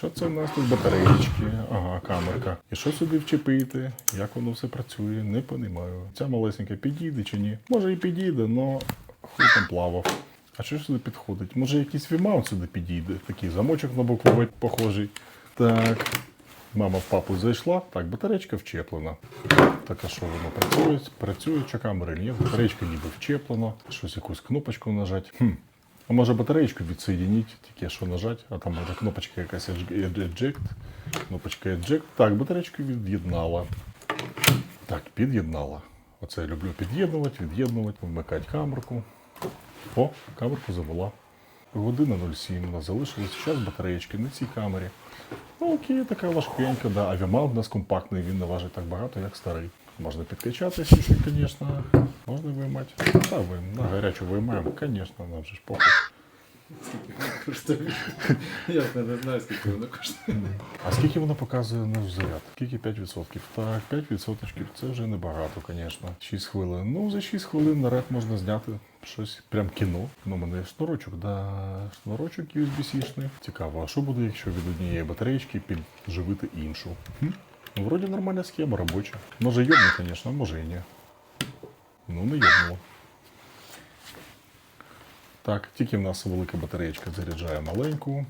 Що це у нас тут батареєчки? Ага, камерка. І що сюди вчепити? Як воно все працює? Не понімаю. Ця малесенька підійде чи ні? Може і підійде, але хуй там плавав. А що сюди підходить? Може якийсь вімаунт сюди підійде? Такий замочок на букву В похожий. Так. Мама в папу зайшла. Так, батарейка вчеплена. Так, а що воно працює? Працює, камери ні? Батарейка ніби вчеплена. Щось якусь кнопочку нажать. Хм. А може батареєчку відсоєдініть, тільки що нажать, а там може кнопочка якась eject. Кнопочка eject. Так, батареєчку від'єднала. Так, під'єднала. Оце я люблю під'єднувати, від'єднувати, вмикати камерку. О, камерку завела. Година 07 у нас залишилось. Зараз батареєчки на цій камері. Ну, окей, така важкенька, да. Авіамаунт у нас компактний, він не важить так багато, як старий. Можна підкачати звісно. Можна виймати. Та ви на гарячу виймаємо, звісно, нам же ж похуй. Коштує. Я не знаю, скільки воно коштує. А скільки воно показує наш заряд? Скільки 5%? Так, 5% це вже небагато, звісно. 6 хвилин. Ну, за 6 хвилин наряд можна зняти щось прям кіно. Ну, у мене є шнурочок, да, шнурочок USB-C-шний. Цікаво, а що буде, якщо від однієї батареєчки підживити іншу? Хм? Ну, вроді нормальна схема робоча. Може йобне, звісно, може і ні. Ну, не йобнуло. Так, тільки в нас велика батареєчка заряджає маленьку.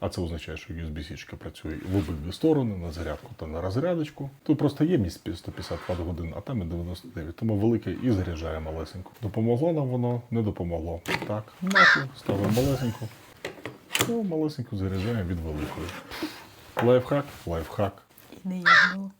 А це означає, що USB-C працює в обидві сторони, на зарядку та на розрядочку. Тут просто ємність 150 Вт годин, а там і 99. Тому велике і заряджає малесеньку. Допомогло нам воно, не допомогло. Так, нахуй, ставимо малесеньку. Ну, малесеньку заряджаємо від великої. Лайфхак, лайфхак. І не їднуло.